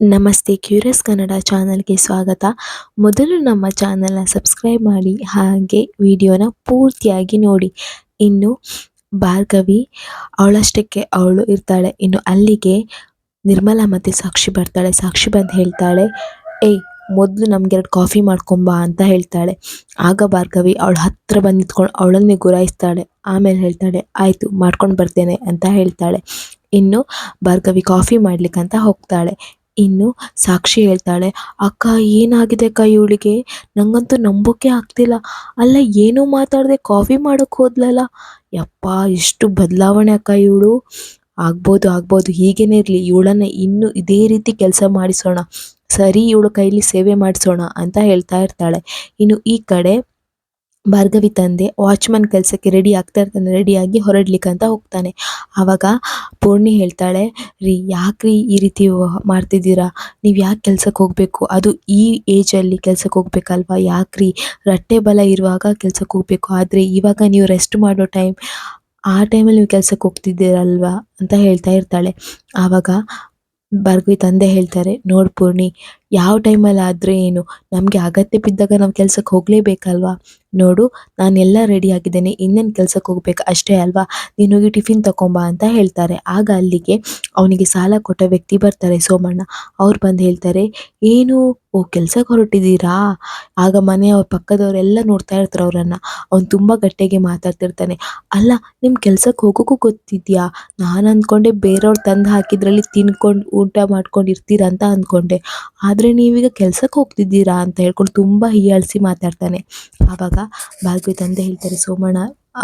ನಮಸ್ತೆ, ಕ್ಯೂರಿಯಸ್ ಕನ್ನಡ ಚಾನಲ್ಗೆ ಸ್ವಾಗತ. ಮೊದಲು ನಮ್ಮ ಚಾನಲ್ನ ಸಬ್ಸ್ಕ್ರೈಬ್ ಮಾಡಿ, ಹಾಗೆ ವಿಡಿಯೋನ ಪೂರ್ತಿಯಾಗಿ ನೋಡಿ. ಇನ್ನು ಭಾರ್ಗವಿ ಅವಳಷ್ಟಕ್ಕೆ ಅವಳು ಇರ್ತಾಳೆ. ಇನ್ನು ಅಲ್ಲಿಗೆ ನಿರ್ಮಲಾ ಮತ್ತು ಸಾಕ್ಷಿ ಬರ್ತಾಳೆ. ಸಾಕ್ಷಿ ಬಂದು ಹೇಳ್ತಾಳೆ, ಏಯ್, ಮೊದಲು ನಮ್ಗೆರಡು ಕಾಫಿ ಮಾಡ್ಕೊಂಬಾ ಅಂತ ಹೇಳ್ತಾಳೆ. ಆಗ ಭಾರ್ಗವಿ ಅವಳು ಹತ್ರ ಬಂದು ನಿಂತ್ಕೊಂಡು ಅವಳನ್ನೇ ಗುರಾಯಿಸ್ತಾಳೆ. ಆಮೇಲೆ ಹೇಳ್ತಾಳೆ, ಆಯಿತು, ಮಾಡ್ಕೊಂಡು ಬರ್ತೇನೆ ಅಂತ ಹೇಳ್ತಾಳೆ. ಇನ್ನು ಭಾರ್ಗವಿ ಕಾಫಿ ಮಾಡ್ಲಿಕ್ಕಂತ ಹೋಗ್ತಾಳೆ. ಇನ್ನು ಸಾಕ್ಷಿ ಹೇಳ್ತಾಳೆ, ಅಕ್ಕ, ಏನಾಗಿದೆ ಅಕ್ಕ ಇವಳಿಗೆ? ನಂಗಂತೂ ನಂಬೋಕೆ ಆಗ್ತಿಲ್ಲ. ಅಲ್ಲ, ಏನೂ ಮಾತಾಡದೆ ಕಾಫಿ ಮಾಡೋಕೆ ಹೋದ್ಲಲ್ಲ? ಯಪ್ಪ ಎಷ್ಟು ಬದಲಾವಣೆ ಅಕ್ಕ ಇವಳು. ಆಗ್ಬೋದು ಆಗ್ಬೋದು, ಹೀಗೇನೆ ಇರಲಿ. ಇವಳನ್ನ ಇನ್ನು ಇದೇ ರೀತಿ ಕೆಲಸ ಮಾಡಿಸೋಣ. ಸರಿ, ಇವಳು ಕೈಲಿ ಸೇವೆ ಮಾಡಿಸೋಣ, ಅಂತ ಹೇಳ್ತಾ ಇರ್ತಾಳೆ. ಇನ್ನು ಈ ಕಡೆ ಭಾರ್ಗವಿ ತಂದೆ ವಾಚ್ಮನ್ ಕೆಲಸಕ್ಕೆ ರೆಡಿ ಆಗ್ತಾ ಇರ್ತಾನೆ ರೆಡಿಯಾಗಿ ಅಂತ ಹೋಗ್ತಾನೆ. ಆವಾಗ ಪೂರ್ಣಿ ಹೇಳ್ತಾಳೆ, ರೀ ಯಾಕ್ರಿ ಈ ರೀತಿ ಮಾಡ್ತಿದ್ದೀರಾ? ನೀವು ಯಾಕೆ ಕೆಲ್ಸಕ್ಕೆ ಹೋಗಬೇಕು? ಅದು ಈ ಏಜಲ್ಲಿ ಕೆಲ್ಸಕ್ಕೆ ಹೋಗ್ಬೇಕಲ್ವಾ? ಯಾಕ್ರಿ? ರಟ್ಟೆ ಬಲ ಇರುವಾಗ ಕೆಲ್ಸಕ್ಕೆ ಹೋಗಬೇಕು. ಆದರೆ ಇವಾಗ ನೀವು ರೆಸ್ಟ್ ಮಾಡೋ ಟೈಮ್ ಆ ಟೈಮಲ್ಲಿ ನೀವು ಕೆಲ್ಸಕ್ಕೆ ಹೋಗ್ತಿದ್ದೀರಲ್ವಾ ಅಂತ ಹೇಳ್ತಾ ಇರ್ತಾಳೆ. ಆವಾಗ ಭಾರ್ಗವಿ ತಂದೆ ಹೇಳ್ತಾರೆ, ನೋಡು ಪೂರ್ಣಿ ಯಾವ ಟೈಮಲ್ಲಿ ಆದರೆ ಏನು? ನಮಗೆ ಅಗತ್ಯ ಬಿದ್ದಾಗ ನಾವು ಕೆಲಸಕ್ಕೆ ಹೋಗಲೇಬೇಕಲ್ವಾ? ನೋಡು ನಾನೆಲ್ಲ ರೆಡಿ ಆಗಿದ್ದೇನೆ, ಇನ್ನೇನು ಕೆಲಸಕ್ಕೆ ಹೋಗ್ಬೇಕು ಅಷ್ಟೇ ಅಲ್ವಾ? ನೀನು ಹೋಗಿ ಟಿಫಿನ್ ತಗೊಂಬಾ ಅಂತ ಹೇಳ್ತಾರೆ. ಆಗ ಅಲ್ಲಿಗೆ ಅವನಿಗೆ ಸಾಲ ಕೊಟ್ಟ ವ್ಯಕ್ತಿ ಬರ್ತಾರೆ ಸೋಮಣ್ಣ. ಅವ್ರು ಬಂದು ಹೇಳ್ತಾರೆ, ಏನು? ಓ ಕೆಲ್ಸಕ್ಕೆ ಹೊರಟಿದ್ದೀರಾ? ಆಗ ಮನೆಯವ್ರ ಪಕ್ಕದವರೆಲ್ಲ ನೋಡ್ತಾ ಇರ್ತಾರೆ ಅವರನ್ನು. ಅವ್ನು ತುಂಬ ಗಟ್ಟಿಯಾಗಿ ಮಾತಾಡ್ತಿರ್ತಾನೆ. ಅಲ್ಲ ನಿಮ್ಮ ಕೆಲಸಕ್ಕೆ ಹೋಗೋಕ್ಕೂ ಗೊತ್ತಿದ್ಯಾ? ನಾನು ಅಂದ್ಕೊಂಡೆ ಬೇರೆಯವ್ರು ತಂದು ಹಾಕಿದ್ರಲ್ಲಿ ತಿನ್ಕೊಂಡು ಊಟ ಮಾಡ್ಕೊಂಡು ಇರ್ತೀರ ಅಂತ ಅಂದ್ಕೊಂಡೆ. ಆದರೆ ನೀವೀಗ ಕೆಲ್ಸಕ್ಕೆ ಹೋಗ್ತಿದ್ದೀರಾ ಅಂತ ಹೇಳ್ಕೊಂಡು ತುಂಬ ಹೀಯಾಳಿಸಿ ಮಾತಾಡ್ತಾನೆ. ಆವಾಗ ಭಾರ್ಗವಿ ತಂದೆ ಹೇಳ್ತಾರೆ, ಸೋಮಣ್ಣ,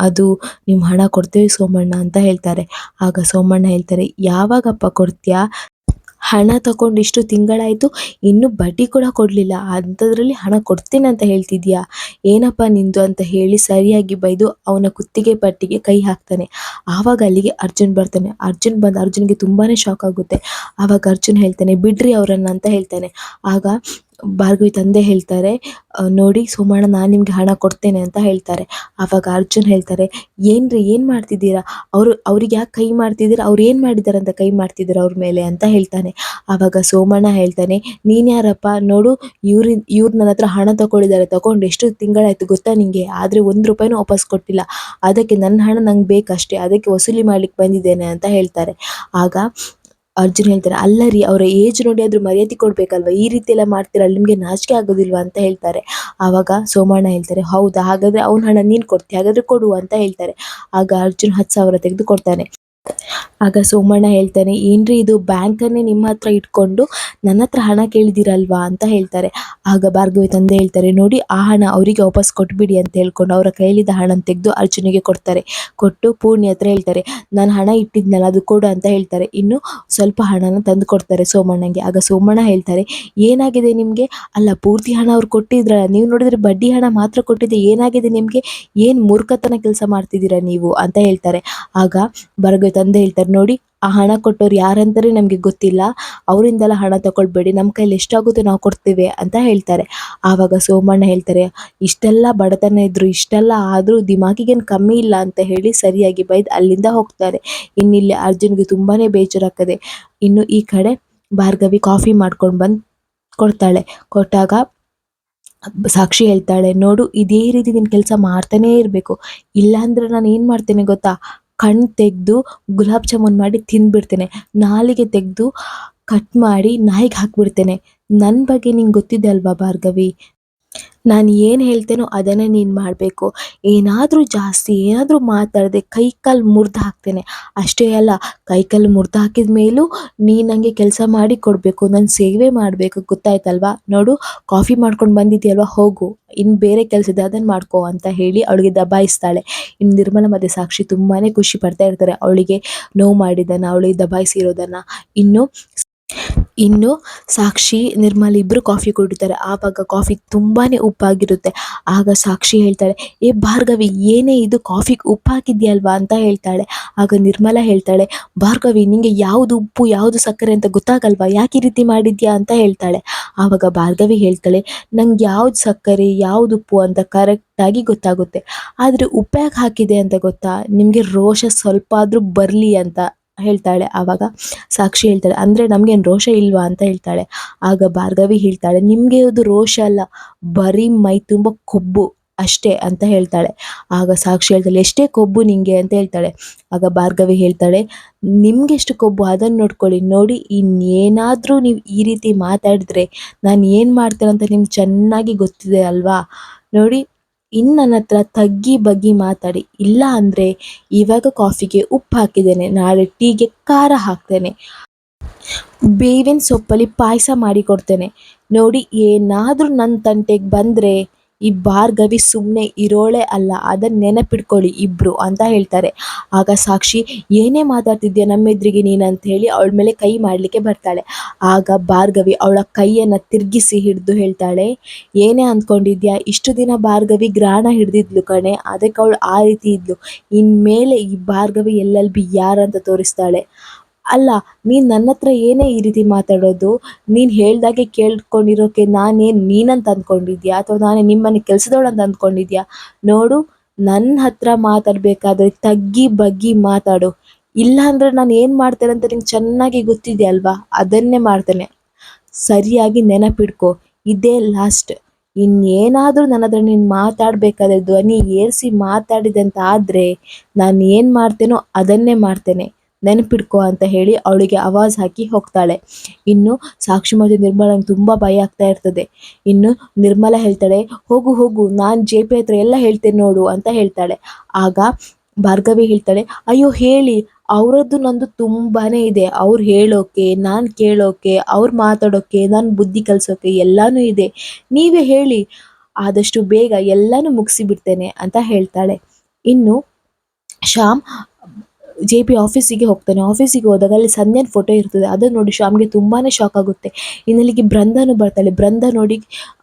ಅದು ನಿಮ್ಮ ಹಣ ಕೊಡ್ತೇವೆ ಸೋಮಣ್ಣ ಅಂತ ಹೇಳ್ತಾರೆ. ಆಗ ಸೋಮಣ್ಣ ಹೇಳ್ತಾರೆ, ಯಾವಾಗಪ್ಪ ಕೊಡ್ತೀಯಾ? ಹಣ ತಗೊಂಡು ಇಷ್ಟು ತಿಂಗಳಾಯಿತು, ಇನ್ನೂ ಬಡ್ಡಿ ಕೂಡ ಕೊಡಲಿಲ್ಲ. ಅಂಥದ್ರಲ್ಲಿ ಹಣ ಕೊಡ್ತೀನಿ ಅಂತ ಹೇಳ್ತಿದ್ಯಾ? ಏನಪ್ಪ ನಿಂದು ಅಂತ ಹೇಳಿ ಸರಿಯಾಗಿ ಬೈದು ಅವನ ಕುತ್ತಿಗೆ ಪಟ್ಟಿಗೆ ಕೈ ಹಾಕ್ತಾನೆ. ಆವಾಗ ಅಲ್ಲಿಗೆ ಅರ್ಜುನ್ ಬರ್ತಾನೆ. ಅರ್ಜುನ್ ಬಂದು ಅರ್ಜುನ್ಗೆ ತುಂಬಾ ಶಾಕ್ ಆಗುತ್ತೆ. ಆವಾಗ ಅರ್ಜುನ್ ಹೇಳ್ತಾನೆ, ಬಿಡ್ರಿ ಅವರನ್ನು ಅಂತ ಹೇಳ್ತಾನೆ. ಆಗ ಭಾರ್ಗವಿ ತಂದೆ ಹೇಳ್ತಾರೆ "ಆ, ನೋಡಿ ಸೋಮಣ್ಣ ನಾನು ನಿಮಗೆ ಹಣ ಕೊಡ್ತೇನೆ ಅಂತ ಹೇಳ್ತಾರೆ. ಆವಾಗ ಅರ್ಜುನ್ ಹೇಳ್ತಾರೆ ಏನ್ರಿ ಏನು ಮಾಡ್ತಿದ್ದೀರಾ? ಅವರು ಅವ್ರಿಗೆ ಯಾಕೆ ಕೈ ಮಾಡ್ತಿದ್ದೀರಾ? ಅವ್ರು ಏನು ಮಾಡಿದ್ದಾರೆ ಅಂತ ಕೈ ಮಾಡ್ತಿದ್ದೀರಾ ಅವ್ರ ಮೇಲೆ? ಅಂತ ಹೇಳ್ತಾನೆ. ಆವಾಗ ಸೋಮಣ್ಣ ಹೇಳ್ತಾನೆ ನೀನು ಯಾರಪ್ಪ? ನೋಡು ಇವ್ರಿ ಇವ್ರು ನನ್ನ ಹತ್ರ ಹಣ ತಗೊಳ್ಳಿದ್ದಾರೆ ತಗೊಂಡು ಎಷ್ಟು ತಿಂಗಳಾಯ್ತು ಗೊತ್ತಾ ನಿಂಗೆ? ಆದರೆ ಒಂದು ರೂಪಾಯಿನೂ ವಾಪಸ್ ಕೊಟ್ಟಿಲ್ಲ. ಅದಕ್ಕೆ ನನ್ನ ಹಣ ನಂಗೆ ಬೇಕಷ್ಟೇ ಅದಕ್ಕೆ ವಸೂಲಿ ಮಾಡ್ಲಿಕ್ಕೆ ಬಂದಿದ್ದೇನೆ ಅಂತ ಹೇಳ್ತಾರೆ. ಆಗ ಅರ್ಜುನ್ ಹೇಳ್ತಾರೆ, ಅಲ್ಲ ರೀ, ಅವರ ಏಜ್ ನೋಡಿ ಆದರೂ ಮರ್ಯಾದೆ ಕೊಡ್ಬೇಕಲ್ವಾ? ಈ ರೀತಿ ಎಲ್ಲ ಮಾಡ್ತೀರಲ್ಲ ನಿಮಗೆ ನಾಚಿಕೆ ಆಗೋದಿಲ್ವಾ ಅಂತ ಹೇಳ್ತಾರೆ. ಆವಾಗ ಸೋಮಣ್ಣ ಹೇಳ್ತಾರೆ, ಹೌದಾ, ಹಾಗಾದ್ರೆ ಅವ್ನ ಹಣ ನೀನು ಕೊಡ್ತೀಯ, ಹಾಗಾದ್ರೆ ಕೊಡು ಅಂತ ಹೇಳ್ತಾರೆ. ಆಗ ಅರ್ಜುನ್ ಹತ್ತು ಸಾವಿರ ತೆಗೆದು ಕೊಡ್ತಾನೆ ಆಗ ಸೋಮಣ್ಣ ಹೇಳ್ತಾನೆ, ಏನ್ರಿ ಇದು? ಬ್ಯಾಂಕನ್ನೇ ನಿಮ್ಮ ಹತ್ರ ಇಟ್ಕೊಂಡು ನನ್ನ ಹತ್ರ ಹಣ ಕೇಳಿದಿರಲ್ವಾ? ಅಂತ ಹೇಳ್ತಾರೆ. ಆಗ ಭಾರ್ಗವಿ ತಂದೆ ಹೇಳ್ತಾರೆ, ನೋಡಿ, ಆ ಹಣ ಅವರಿಗೆ ವಾಪಸ್ ಕೊಟ್ಬಿಡಿ ಅಂತ ಹೇಳ್ಕೊಂಡು ಅವರ ಕೈಯಲ್ಲಿದ್ದ ಹಣ ತೆಗೆದು ಅರ್ಜುನಿಗೆ ಕೊಡ್ತಾರೆ. ಕೊಟ್ಟು ಪೂರ್ಣಿ ಹತ್ರ ಹೇಳ್ತಾರೆ, ನಾನು ಹಣ ಇಟ್ಟಿದ್ನಲ್ಲ, ಅದು ಕೊಡು ಅಂತ ಹೇಳ್ತಾರೆ. ಇನ್ನು ಸ್ವಲ್ಪ ಹಣನ ತಂದು ಕೊಡ್ತಾರೆ ಸೋಮಣ್ಣಂಗೆ. ಆಗ ಸೋಮಣ್ಣ ಹೇಳ್ತಾರೆ, ಏನಾಗಿದೆ ನಿಮಗೆ? ಅಲ್ಲ, ಪೂರ್ತಿ ಹಣ ಅವ್ರು ಕೊಟ್ಟಿದ್ರಲ್ಲ, ನೀವು ನೋಡಿದ್ರೆ ಬಡ್ಡಿ ಹಣ ಮಾತ್ರ ಕೊಟ್ಟಿದ್ದೆ, ಏನಾಗಿದೆ ನಿಮಗೆ? ಏನು ಮೂರ್ಖತನ ಕೆಲಸ ಮಾಡ್ತಿದ್ದೀರಾ ನೀವು? ಅಂತ ಹೇಳ್ತಾರೆ. ಆಗ ಭಾರ್ಗವಿ ತಂದೆ ಹೇಳ್ತಾರೆ, ನೋಡಿ, ಆ ಹಣ ಕೊಟ್ಟವ್ರು ಯಾರಂತಾರೆ ನಮಗೆ ಗೊತ್ತಿಲ್ಲ. ಅವರಿಂದೆಲ್ಲ ಹಣ ತಗೊಳ್ಬೇಡಿ. ನಮ್ಮ ಕೈಲಿ ಎಷ್ಟಾಗುತ್ತೆ ನಾವು ಕೊಡ್ತೇವೆ ಅಂತ ಹೇಳ್ತಾರೆ. ಆವಾಗ ಸೋಮಣ್ಣ ಹೇಳ್ತಾರೆ, ಇಷ್ಟೆಲ್ಲ ಬಡತನ ಇದ್ರು, ಇಷ್ಟೆಲ್ಲ ಆದರೂ ದಿಮಾಕಿಗೇನು ಕಮ್ಮಿ ಇಲ್ಲ ಅಂತ ಹೇಳಿ ಸರಿಯಾಗಿ ಬೈದು ಅಲ್ಲಿಂದ ಹೋಗ್ತಾರೆ. ಇನ್ನಿಲ್ಲಿ ಅರ್ಜುನ್ಗೆ ತುಂಬಾ ಬೇಜಾರಾಗ್ತದೆ. ಇನ್ನು ಈ ಕಡೆ ಭಾರ್ಗವಿ ಕಾಫಿ ಮಾಡ್ಕೊಂಡು ಬಂದು ಕೊಡ್ತಾಳೆ. ಕೊಟ್ಟಾಗ ಸಾಕ್ಷಿ ಹೇಳ್ತಾಳೆ, ನೋಡು, ಇದೇ ರೀತಿ ನಿನ್ನ ಕೆಲಸ ಮಾಡ್ತಾನೇ ಇರಬೇಕು. ಇಲ್ಲಾಂದ್ರೆ ನಾನು ಏನು ಮಾಡ್ತೇನೆ ಗೊತ್ತಾ? ಕಣ್ಣು ತೆಗೆದು ಗುಲಾಬ್ ಜಾಮೂನ್ ಮಾಡಿ ತಿಂದ್ಬಿಡ್ತೇನೆ. ನಾಲಿಗೆ ತೆಗೆದು ಕಟ್ ಮಾಡಿ ನಾಯಿಗೆ ಹಾಕ್ಬಿಡ್ತೇನೆ. ನನ್ನ ಬಗ್ಗೆ ನಿಂಗೆ ಗೊತ್ತಿದೆ ಅಲ್ವಾ ಭಾರ್ಗವಿ? ನಾನು ಏನು ಹೇಳ್ತೇನೋ ಅದನ್ನೇ ನೀನು ಮಾಡಬೇಕು. ಏನಾದರೂ ಜಾಸ್ತಿ, ಏನಾದರೂ ಮಾತಾಡದೆ ಕೈ ಕಾಲು ಮುರಿದು ಹಾಕ್ತೇನೆ. ಅಷ್ಟೇ ಅಲ್ಲ, ಕೈ ಕಾಲು ಮುರಿದು ಹಾಕಿದ ಮೇಲೂ ನೀನು ನನಗೆ ಕೆಲಸ ಮಾಡಿ ಕೊಡಬೇಕು ನನ್ನ ಸೇವೆ ಮಾಡಬೇಕು, ಗೊತ್ತಾಯ್ತಲ್ವಾ? ನೋಡು, ಕಾಫಿ ಮಾಡ್ಕೊಂಡು ಬಂದಿದ್ದೀಯಲ್ವ ಹೋಗು ಇನ್ನು ಬೇರೆ ಕೆಲಸ ಇದೆ ಅದನ್ನು ಮಾಡ್ಕೋ ಅಂತ ಹೇಳಿ ಅವಳಿಗೆ ದಬಾಯಿಸ್ತಾಳೆ. ಇನ್ನು ನಿರ್ಮಲ ಮತ್ತು ಸಾಕ್ಷಿ ತುಂಬಾ ಖುಷಿ ಪಡ್ತಾ ಇರ್ತಾರೆ. ಅವಳಿಗೆ ನೋವು ಮಾಡಿದ್ದನ್ನು, ಅವಳಿಗೆ ದಬಾಯಿಸಿರೋದನ್ನು. ಇನ್ನು ಇನ್ನು ಸಾಕ್ಷಿ ನಿರ್ಮಲ್ ಇಬ್ಬರು ಕಾಫಿ ಕುಡಿತಾರೆ. ಆವಾಗ ಕಾಫಿ ತುಂಬಾ ಉಪ್ಪಾಗಿರುತ್ತೆ. ಆಗ ಸಾಕ್ಷಿ ಹೇಳ್ತಾಳೆ, ಏ ಭಾರ್ಗವಿ, ಏನೇ ಇದು ಕಾಫಿಗೆ ಉಪ್ಪು ಹಾಕಿದ್ಯಲ್ವಾ ಅಂತ ಹೇಳ್ತಾಳೆ. ಆಗ ನಿರ್ಮಲ ಹೇಳ್ತಾಳೆ, ಭಾರ್ಗವಿ, ನಿಂಗೆ ಯಾವುದು ಉಪ್ಪು, ಯಾವುದು ಸಕ್ಕರೆ ಅಂತ ಗೊತ್ತಾಗಲ್ವಾ? ಯಾಕೆ ಈ ರೀತಿ ಮಾಡಿದ್ಯಾ? ಅಂತ ಹೇಳ್ತಾಳೆ. ಆವಾಗ ಭಾರ್ಗವಿ ಹೇಳ್ತಾಳೆ, ನಂಗೆ ಯಾವ್ದು ಸಕ್ಕರೆ, ಯಾವ್ದು ಉಪ್ಪು ಅಂತ ಕರೆಕ್ಟಾಗಿ ಗೊತ್ತಾಗುತ್ತೆ. ಆದರೆ ಉಪ್ಪು ಯಾಕೆ ಹಾಕಿದೆ ಅಂತ ಗೊತ್ತಾ? ನಿಮಗೆ ರೋಷ ಸ್ವಲ್ಪ ಆದರೂ ಬರಲಿ ಅಂತ. ಹೇಳ್ತಾಳೆ. ಆವಾಗ ಸಾಕ್ಷಿ ಹೇಳ್ತಾಳೆ, ಅಂದರೆ ನಮಗೇನು ರೋಷ ಇಲ್ವಾ? ಅಂತ ಹೇಳ್ತಾಳೆ. ಆಗ ಭಾರ್ಗವಿ ಹೇಳ್ತಾಳೆ, ನಿಮಗೆ ಅದು ರೋಷ ಅಲ್ಲ, ಬರೀ ಮೈ ತುಂಬ ಕೊಬ್ಬು ಅಷ್ಟೇ ಅಂತ ಹೇಳ್ತಾಳೆ. ಆಗ ಸಾಕ್ಷಿ ಹೇಳ್ತಾಳೆ, ಎಷ್ಟೇ ಕೊಬ್ಬು ನಿಂಗೆ? ಅಂತ ಹೇಳ್ತಾಳೆ. ಆಗ ಭಾರ್ಗವಿ ಹೇಳ್ತಾಳೆ ನಿಮ್ಗೆಷ್ಟು ಕೊಬ್ಬು? ಅದನ್ನು ನೋಡ್ಕೊಳ್ಳಿ. ನೋಡಿ, ಇನ್ನೇನಾದರೂ ನೀವು ಈ ರೀತಿ ಮಾತಾಡಿದ್ರೆ ನಾನು ಏನು ಮಾಡ್ತೇನೆ ಅಂತ ನಿಮ್ಗೆ ಚೆನ್ನಾಗಿ ಗೊತ್ತಿದೆ ಅಲ್ವಾ? ನೋಡಿ ಇನ್ನು ನನ್ನ ಹತ್ರ ತಗ್ಗಿ ಬಗ್ಗಿ ಮಾತಾಡಿ. ಇಲ್ಲ ಅಂದರೆ ಇವಾಗ ಕಾಫಿಗೆ ಉಪ್ಪು ಹಾಕಿದ್ದೇನೆ, ನಾಳೆ ಟೀಗೆ ಖಾರ ಹಾಕ್ತೇನೆ. ಬೇವಿನ ಸೊಪ್ಪಲ್ಲಿ ಪಾಯಸ ಮಾಡಿಕೊಡ್ತೇನೆ ನೋಡಿ ಏನಾದರೂ ನನ್ನ ತಂಟೆಗೆ ಬಂದರೆ ಈ ಭಾರ್ಗವಿ ಸುಮ್ಮನೆ ಇರೋಳೆ ಅಲ್ಲ ಅದನ್ನ ನೆನಪಿಟ್ಕೊಳ್ಳಿ ಇಬ್ರು ಅಂತ ಹೇಳ್ತಾರೆ. ಆಗ ಸಾಕ್ಷಿ, ಏನೇ ಮಾತಾಡ್ತಿದ್ಯಾ ನಮ್ಮ ಎದುರಿಗೆ ನೀನು ಅಂತ ಹೇಳಿ ಅವಳ ಮೇಲೆ ಕೈ ಮಾಡಲಿಕ್ಕೆ ಬರ್ತಾಳೆ. ಆಗ ಭಾರ್ಗವಿ ಅವಳ ಕೈಯನ್ನು ತಿರುಗಿಸಿ ಹಿಡಿದು ಹೇಳ್ತಾಳೆ, ಏನೇ ಅಂದ್ಕೊಂಡಿದ್ಯಾ, ಇಷ್ಟು ದಿನ ಭಾರ್ಗವಿ ಗ್ರಾಣ ಹಿಡಿದಿದ್ಲು ಕಣೆ, ಅದಕ್ಕೆ ಅವಳು ಆ ರೀತಿ ಇದ್ಲು. ಇನ್ಮೇಲೆ ಈ ಭಾರ್ಗವಿ ಎಲ್ಲೆಲ್ಲಿ ಬಿ ಯಾರಂತ ತೋರಿಸ್ತಾಳೆ. ಅಲ್ಲ, ನೀನು ನನ್ನ ಹತ್ರ ಏನೇ ಈ ರೀತಿ ಮಾತಾಡೋದು? ನೀನು ಹೇಳ್ದಾಗೆ ಕೇಳ್ಕೊಂಡಿರೋಕೆ ನಾನೇನು ನೀನಂತ ಅಂದ್ಕೊಂಡಿದ್ಯಾ? ಅಥವಾ ನಾನೇ ನಿಮ್ಮನೆ ಕೆಲಸದವಳಂತ ಅಂತ ಅಂದ್ಕೊಂಡಿದ್ಯಾ? ನೋಡು ನನ್ನ ಹತ್ರ ಮಾತಾಡಬೇಕಾದ್ರೆ ತಗ್ಗಿ ಬಗ್ಗಿ ಮಾತಾಡು. ಇಲ್ಲ ಅಂದರೆ ನಾನು ಏನು ಮಾಡ್ತೇನೆ ಅಂತ ನಿಂಗೆ ಚೆನ್ನಾಗಿ ಗೊತ್ತಿದೆ ಅಲ್ವಾ? ಅದನ್ನೇ ಮಾಡ್ತೇನೆ. ಸರಿಯಾಗಿ ನೆನಪಿಡ್ಕೊ. ಇದೇ ಲಾಸ್ಟ್ ಇನ್ನೇನಾದರೂ ನನ್ನ ಹತ್ರ ನೀನು ಮಾತಾಡಬೇಕಾದ್ರೆ ಧ್ವನಿ ಏರಿಸಿ ಮಾತಾಡಿದೆ ಅಂತ ಆದರೆ ನಾನು ಏನು ಮಾಡ್ತೇನೋ ಅದನ್ನೇ ಮಾಡ್ತೇನೆ. ನೆನಪಿಡ್ಕೊ ಅಂತ ಹೇಳಿ ಅವಳಿಗೆ ಆವಾಜ್ ಹಾಕಿ ಹೋಗ್ತಾಳೆ. ಇನ್ನು ಸಾಕ್ಷಿ ಮತ್ತು ನಿರ್ಮಲಂಗೆ ತುಂಬ ಭಯ ಆಗ್ತಾ ಇರ್ತದೆ. ಇನ್ನು ನಿರ್ಮಲ ಹೇಳ್ತಾಳೆ, ಹೋಗು ಹೋಗು, ನಾನು ಜೆ ಪಿ ಹತ್ರ ಎಲ್ಲ ಹೇಳ್ತೇನೆ ನೋಡು ಅಂತ ಹೇಳ್ತಾಳೆ. ಆಗ ಭಾರ್ಗವಿ ಹೇಳ್ತಾಳೆ, ಅಯ್ಯೋ ಹೇಳಿ, ಅವರದ್ದು ನಂದು ತುಂಬಾ ಇದೆ. ಅವ್ರು ಹೇಳೋಕೆ, ನಾನು ಕೇಳೋಕೆ, ಅವ್ರು ಮಾತಾಡೋಕೆ, ನಾನು ಬುದ್ಧಿ ಕಲಿಸೋಕೆ ಎಲ್ಲಾನು ಇದೆ. ನೀವೇ ಹೇಳಿ, ಆದಷ್ಟು ಬೇಗ ಎಲ್ಲನೂ ಮುಗಿಸಿಬಿಡ್ತೇನೆ ಅಂತ ಹೇಳ್ತಾಳೆ. ಇನ್ನು ಶ್ಯಾಮ್ ಜೆ ಪಿ ಆಫೀಸಿಗೆ ಹೋಗ್ತಾನೆ. ಆಫೀಸಿಗೆ ಹೋದಾಗ ಅಲ್ಲಿ ಸಂಧ್ಯನ ಫೋಟೋ ಇರ್ತದೆ. ಅದನ್ನು ನೋಡಿ ಶ್ಯಾಮ್ಗೆ ತುಂಬಾ ಶಾಕ್ ಆಗುತ್ತೆ. ಇನ್ನಲ್ಲಿಗೆ ಬೃಂದನೂ ಬರ್ತಾಳೆ. ಬೃಂದ ನೋಡಿ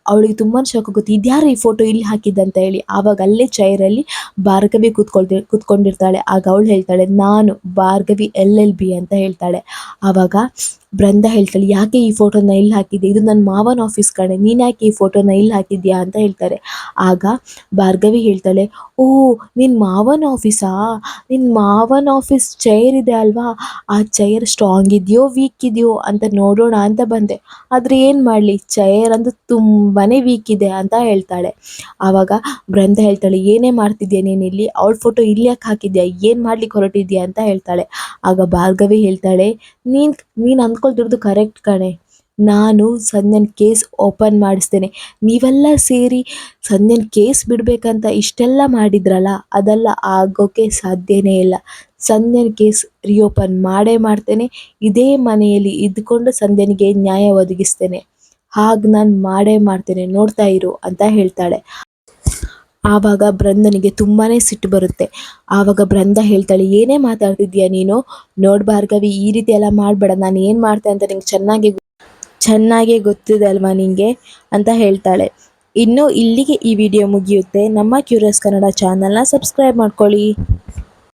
ಅವಳಿಗೆ ತುಂಬಾ ಶಾಕ್ ಆಗುತ್ತೆ. ಇದ್ಯಾರು ಈ ಫೋಟೋ ಇಲ್ಲಿ ಹಾಕಿದ್ದಂತ ಹೇಳಿ ಆವಾಗ ಅಲ್ಲೇ ಚೈರಲ್ಲಿ ಭಾರ್ಗವಿ ಕೂತ್ಕೊಳ್ತಿ ಕೂತ್ಕೊಂಡಿರ್ತಾಳೆ. ಆಗ ಅವಳು ಹೇಳ್ತಾಳೆ, ನಾನು ಭಾರ್ಗವಿ ಎಲ್ ಎಲ್ ಬಿ ಅಂತ ಹೇಳ್ತಾಳೆ. ಆವಾಗ ಬೃಂದ ಹೇಳ್ತಾಳೆ, ಯಾಕೆ ಈ ಫೋಟೋನ ಇಲ್ಲಿ ಹಾಕಿದ್ದೆ ಇದು ನನ್ನ ಮಾವನ ಆಫೀಸ್ ಕಡೆ ನೀನು ಯಾಕೆ ಈ ಫೋಟೋನ ಇಲ್ಲಿ ಹಾಕಿದ್ಯಾ? ಅಂತ ಹೇಳ್ತಾರೆ. ಆಗ ಭಾರ್ಗವಿ ಹೇಳ್ತಾಳೆ, ಓ ನಿನ್ನ ಮಾವನ ಆಫೀಸಾ ನಿನ್ನ ಮಾವನ ಆಫೀಸ್ ಚೇರ್ ಇದೆ ಅಲ್ವಾ? ಆ ಚೇರ್ ಸ್ಟ್ರಾಂಗ್ ಇದೆಯೋ ವೀಕ್ ಇದೆಯೋ ಅಂತ ನೋಡೋಣ ಅಂತ ಬಂದೆ. ಆದರೆ ಏನು ಮಾಡಲಿ? ಚೇರ್ ಅಂತೂ ತುಂಬಾ ವೀಕ್ ಇದೆ ಅಂತ ಹೇಳ್ತಾಳೆ. ಆವಾಗ ಬೃಂದ ಹೇಳ್ತಾಳೆ, ಏನೇ ಮಾಡ್ತಿದ್ಯಾ ನೀನು ಇಲ್ಲಿ? ಅವಳ ಫೋಟೋ ಇಲ್ಲಿ ಯಾಕೆ ಹಾಕಿದ್ಯಾ? ಏನು ಮಾಡ್ಲಿಕ್ಕೆ ಹೊರಟಿದ್ಯಾ? ಅಂತ ಹೇಳ್ತಾಳೆ. ಆಗ ಭಾರ್ಗವಿ ಹೇಳ್ತಾಳೆ ನೀನು ನೀನು ಅಂದ್ಕೊಳ್ತಿರೋದು ಕರೆಕ್ಟ್ ಕಣೆ. ನಾನು ಸಂಧ್ಯನ ಕೇಸ್ ಓಪನ್ ಮಾಡಿಸ್ತೇನೆ. ನೀವೆಲ್ಲ ಸೇರಿ ಸಂಧ್ಯನ ಕೇಸ್ ಬಿಡಬೇಕಂತ ಇಷ್ಟೆಲ್ಲ ಮಾಡಿದ್ರಲ್ಲ, ಅದೆಲ್ಲ ಆಗೋಕ್ಕೆ ಸಾಧ್ಯನೇ ಇಲ್ಲ. ಸಂಧ್ಯನ ಕೇಸ್ ರಿಓಪನ್ ಮಾಡೇ ಮಾಡ್ತೇನೆ. ಇದೇ ಮನೆಯಲ್ಲಿ ಇದ್ದುಕೊಂಡು ಸಂಧ್ಯನಿಗೆ ನ್ಯಾಯ ಒದಗಿಸ್ತೇನೆ. ಹಾಗೆ ನಾನು ಮಾಡೇ ಮಾಡ್ತೇನೆ. ನೋಡ್ತಾ ಇರು ಅಂತ ಹೇಳ್ತಾಳೆ. ಆವಾಗ ಬೃಂದನಿಗೆ ತುಂಬಾ ಸಿಟ್ಟು ಬರುತ್ತೆ. ಆವಾಗ ಬೃಂದ ಹೇಳ್ತಾಳೆ, ಏನೇ ಮಾತಾಡ್ತಿದ್ಯಾ ನೀನು? ನೋಡ್ ಭಾರ್ಗವಿ, ಈ ರೀತಿ ಎಲ್ಲ ಮಾಡಬೇಡ. ನಾನು ಏನು ಮಾಡ್ತೆ ಅಂತ ನಿಂಗೆ ಚೆನ್ನಾಗಿ ಚೆನ್ನಾಗೇ ಗೊತ್ತಿದೆ ಅಲ್ವಾ ನಿಂಗೆ? ಅಂತ ಹೇಳ್ತಾಳೆ. ಇನ್ನು ಇಲ್ಲಿಗೆ ಈ ವಿಡಿಯೋ ಮುಗಿಯುತ್ತೆ. ನಮ್ಮ ಕ್ಯೂರಿಯಸ್ ಕನ್ನಡ ಚಾನಲ್ನ ಸಬ್ಸ್ಕ್ರೈಬ್ ಮಾಡ್ಕೊಳ್ಳಿ.